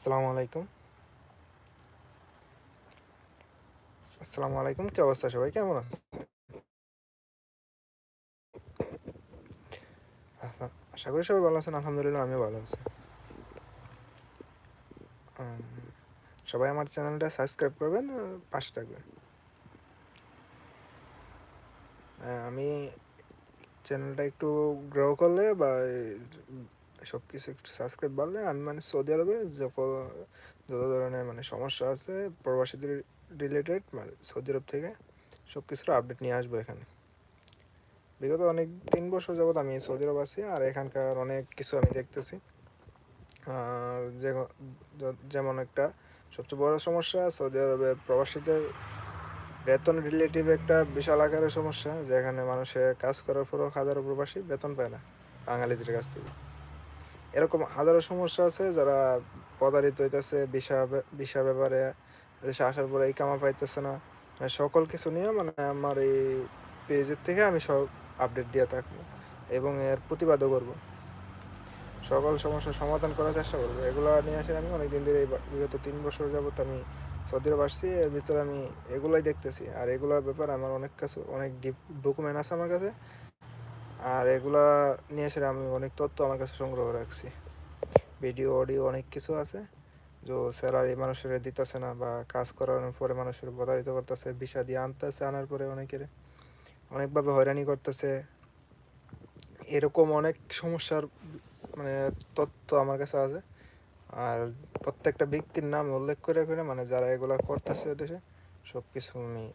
আসসালামু আলাইকুম। আসসালামু আলাইকুম, কি অবস্থা সবাই? কেমন আছে আশা করি সবাই ভালো আছেন, আলহামদুলিল্লাহ আমিও ভালো আছি। সবাই আমার চ্যানেলটা সাবস্ক্রাইব করবেন পাশে থাকবেন। আমি চ্যানেলটা একটু গ্রো করলে বা সব কিছু একটু সাবস্ক্রাইব বাড়লে আমি মানে সৌদি আরবে যত যত ধরনের মানে সমস্যা আছে, প্রবাসীদের রিলেটেড মানে সৌদি আরব থেকে সব কিছুর আপডেট নিয়ে আসব এখানে। বিগত অনেক তিন বছর যাবত আমি সৌদি আরব আছি আর এখানকার অনেক কিছু আমি দেখতেছি। আর যেমন একটা সবচেয়ে বড় সমস্যা, সৌদি আরবে প্রবাসীদের বেতন রিলেটিভ একটা বিশাল আকারের সমস্যা, যেখানে মানুষের কাজ করার পরও হাজারো প্রবাসী বেতন পায় না, বাঙালিদের কাছ থেকে। এরকম হাজারো সমস্যা আছে যারা প্রতারিত হইতেছে, ভিসা ভিসা ব্যাপারে দেশে আসার পরে এই কামা পাইতেছে না। মানে সকল কিছু নিয়ে মানে আমার এই পেজের থেকে আমি সব আপডেট দিয়ে থাকব এবং এর প্রতিবাদও করব। সকল সমস্যার সমাধান করার চেষ্টা করব। এগুলো নিয়ে আসলে আমি অনেক দিন ধরে বিগত তিন বছর যাবত আমি সৌদি আরব এর ভিতরে আমি এগুলোই দেখতেছি। আর এগুলোর ব্যাপারে আমার অনেক কাছে, অনেক ডিপ ডকুমেন্ট আছে আমার কাছে। আর এগুলা নিয়ে এসে আমি অনেক তথ্য আমার কাছে সংগ্রহ রাখছি। ভিডিও, অডিও অনেক কিছু আছে। যে স্যালারি মানুষের দিতেছে না বা কাজ করানোর পরে মানুষের প্রতারিত করতেছে, ভিসা দিয়ে আনতেছে, আনার পরে অনেকের। অনেকভাবে হয়রানি করতেছে। এরকম অনেক সমস্যার মানে তথ্য আমার কাছে আছে। আর প্রত্যেকটা ব্যক্তির নাম উল্লেখ করে করে মানে যারা এগুলা করতেছে দেশে সব কিছু আমি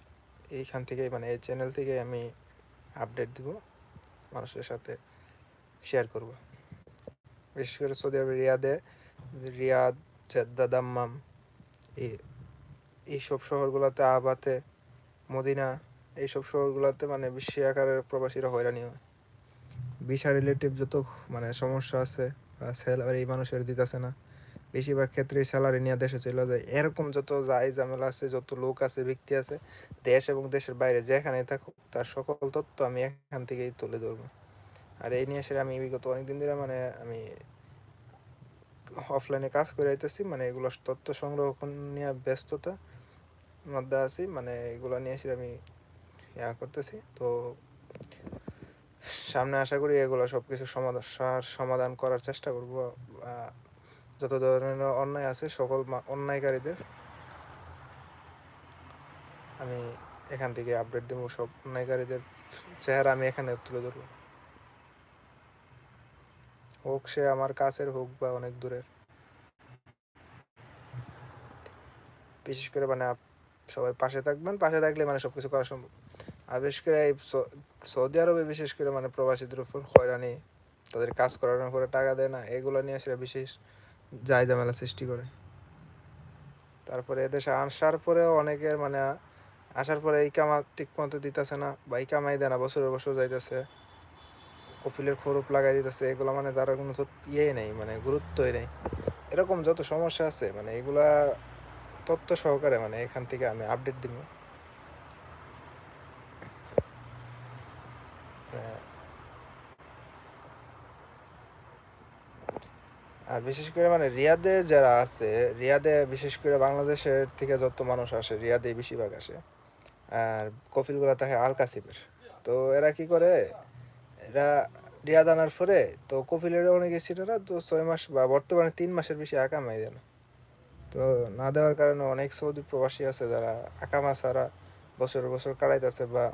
এইখান থেকে মানে এই চ্যানেল থেকে আমি আপডেট দিব। মানুষের সাথে শেয়ার করব। বিশেষ করে সৌদি আরবের রিয়াদে, রিয়াদ, জেদ্দা, দাম্মাম, এই, এইসব শহরগুলোতে আবাতে, মদিনা, এইসব শহরগুলোতে মানে বিশ্ব আকারের প্রবাসীরা হয়রানি হয়। ভিসা রিলেটিভ যত মানে সমস্যা আছে বা এই মানুষের দিতেছে না। বেশিরভাগ ক্ষেত্রে স্যালারি নিয়ে দেশে চলে যায়। এরকম যত যাই ঝামেলা আছে, যত লোক আছে, ব্যক্তি আছে, দেশ এবং দেশের বাইরে যেখানে থাকুক, তার সকল তথ্য আমি এখান থেকেই তুলে ধরবো। আর এই নিয়ে সেটা আমি বিগত অনেকদিন ধরে মানে আমি অফলাইনে কাজ করে আইতেছি মানে এগুলো তথ্য সংগ্রহ নিয়ে ব্যস্ততা মধ্যে আছি মানে এগুলো নিয়ে এসে আমি ইয়া করতেছি। তো সামনে আশা করি এগুলো সব কিছু সমাধান সমাধান করার চেষ্টা করব যত ধরনের অন্যায় আছে সকল অন্যায়কারীদের, আমি এখান থেকে আপডেট দেবো সব অন্যায়কারীদের চেহারা, আমি এখানে তুলে ধরবো। হোক সে আমার কাছের হোক বা অনেক দূরের। বিশেষ করে মানে সবাই পাশে থাকবেন, পাশে থাকলে মানে সবকিছু করা সম্ভব। আর বিশেষ করে এই সৌদি আরবে বিশেষ করে মানে প্রবাসীদের উপর হয়রানি, তাদের কাজ করানোর পরে টাকা দেয় না, এগুলো নিয়ে সেটা বিশেষ যাই ঝামেলা সৃষ্টি করে। তারপরে এদেশে আসার পরেও অনেকের মানে আসার পরে এই কামা ঠিক মতো দিতেছে না বা এই কামাই দেয় না, বছরের বছর যাইতেছে, কপিলের খরুপ লাগাই দিতেছে, এগুলো মানে তার কোনো তো ইয়েই নেই মানে গুরুত্বই নেই। এরকম যত সমস্যা আছে মানে এগুলা তথ্য সহকারে মানে এখান থেকে আমি আপডেট দিব মানে আর বিশেষ করে মানে রিয়াদে যারা আছে, রিয়াদে বিশেষ করে বাংলাদেশের থেকে যত মানুষ আসে রিয়াদে বেশিরভাগ আসে। আর কফিলগুলো থাকে আল কাসিমের। তো এরা কি করে? এরা রিয়াদ আনার পরে, তো কফিলের অনেক না, তো ছয় মাস বা বর্তমানে তিন মাসের বেশি আকামাই দেয় না তো না দেওয়ার কারণে অনেক সৌদি প্রবাসী আছে যারা আকামা ছাড়া বছর বছর কাটাইতেছে বা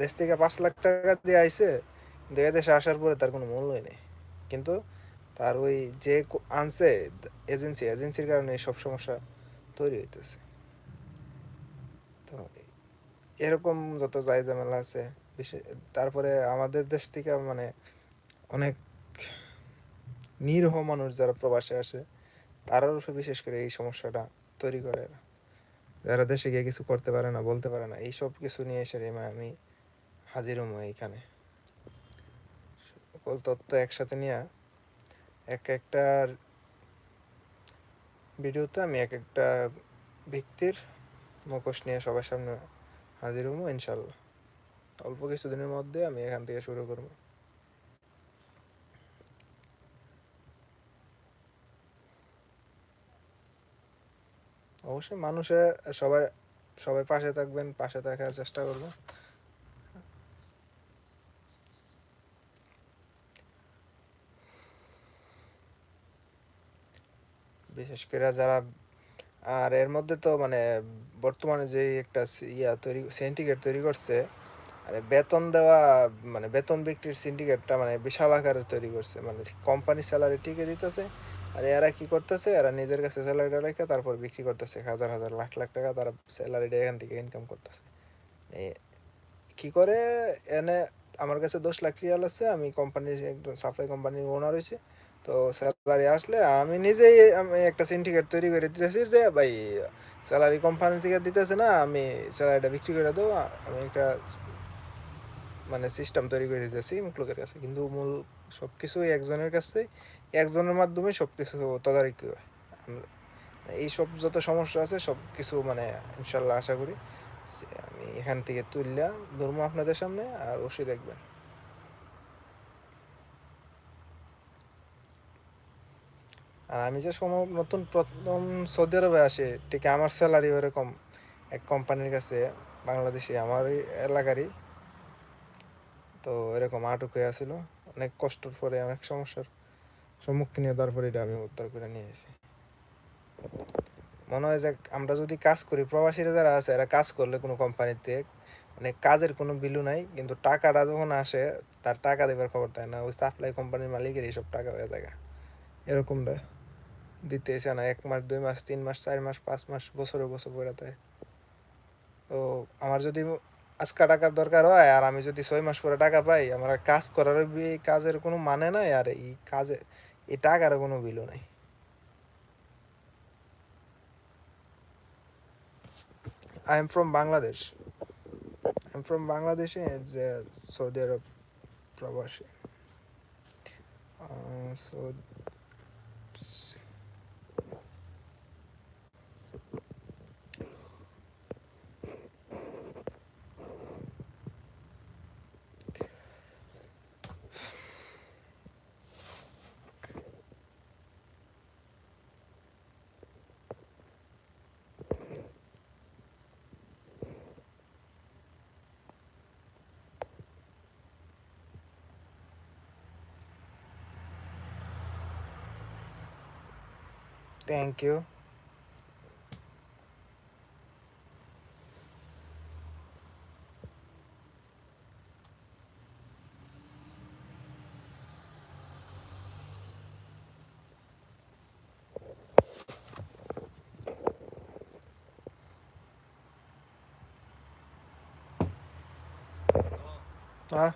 দেশ থেকে পাঁচ লাখ টাকা দিয়ে আইসে এ দেশে আসার পরে তার কোনো মূল্যই নেই। কিন্তু তার ওই যে আনছে, এজেন্সি, এজেন্সির কারণে সব সমস্যা তৈরি হইতেছে তো এরকম যত যাই ঝামেলা আছে বিশেষ তারপরে আমাদের দেশ থেকে মানে অনেক নিরীহ মানুষ যারা প্রবাসে আসে তারার উপরে বিশেষ করে এই সমস্যাটা তৈরি করে। যারা দেশে গিয়ে কিছু করতে পারে না, বলতে পারে না এই সব কিছু নিয়ে এসে রে আমি হাজির হব এইখানে সকল তথ্য একসাথে নিয়ে এক একটা ভিডিওতে আমি এক একটা ব্যক্তির মুখোশ নিয়ে সবার সামনে হাজির হব ইনশাল্লাহ অল্প কিছুদিনের মধ্যে আমি এখান থেকে শুরু করব। অবশ্যই মানুষে সবাই সবাই পাশে থাকবেন, পাশে থাকার চেষ্টা করবেন। বিশেষ করে যারা, আর এর মধ্যে তো মানে বর্তমানে যে একটা ইয়া তৈরি সিন্ডিকেট তৈরি করছে মানে বেতন দেওয়া মানে বেতন বিক্রির সিন্ডিকেটটা মানে বিশাল আকারে তৈরি করছে। মানে কোম্পানি স্যালারি ঠিকই দিতেছে, আর এরা কি করতেছে, এরা নিজের কাছে স্যালারিটা রেখে তারপর বিক্রি করতেছে। হাজার হাজার, লাখ লাখ টাকা তারা স্যালারিটা এখান থেকে ইনকাম করতেছে। কি করে? এনে আমার কাছে দশ লাখ রিয়াল আছে, আমি কোম্পানির একজন সাপ্লাই কোম্পানির ওনার হয়েছে, তো স্যালারি আসলে আমি নিজেই, আমি একটা সিন্ডিকেট তৈরি করে দিতেছি যে, ভাই স্যালারি কোম্পানি থেকে দিতেছে না, আমি স্যালারিটা বিক্রি করে দেবো, আমি একটা মানে সিস্টেম তৈরি করে দিতেছি মুখলোকের কাছে। কিন্তু মূল সব কিছুই একজনের কাছে একজনের মাধ্যমে সব কিছু তদারকি হয়। আমরা- এই সব যত সমস্যা আছে সব কিছু মানে ইনশাল্লাহ আশা করি আমি এখান থেকে তুললা ধরবো আপনাদের সামনে আর অবশ্যই দেখবেন। আর আমি যে সময় নতুন প্রথম সৌদি আরবে আসি, ঠিক আমার স্যালারি ওরকম এক কোম্পানির কাছে, বাংলাদেশি আমার এলাকারই। তো এরকম আটক হয়ে আছিল অনেক কষ্টর পরে, অনেক সমস্যার সম্মুখীন হয়ে তারপরে এটা আমি উদ্ধার করে নিয়ে এসেছি মনে হয় যে আমরা যদি কাজ করি, প্রবাসীরা যারা আছে, এরা কাজ করলে কোনো কোম্পানিতে মানে কাজের কোনো বিলু নাই, কিন্তু টাকাটা যখন আসে, তার টাকা দেবার খবর দেয় না। ওই সাপ্লাই কোম্পানির মালিকের এইসব টাকা হয়ে যায় এরকমটা। দিতে এসে না, এক মাস, দুই মাস, তিন মাস, চার মাস, পাঁচ মাস, বছরে বছর পরে তো আমার যদি আজকা টাকার দরকার হয় আর আমি যদি ছয় মাস পরে টাকা পাই, আমার কাজ করার কাজের কোনো মানে নাই আর এই কাজে, এই টাকার কোনো বিলও নাই। I am from Bangladesh I am from বাংলাদেশে যে সৌদি আরব প্রবাসী। So Thank you. Huh?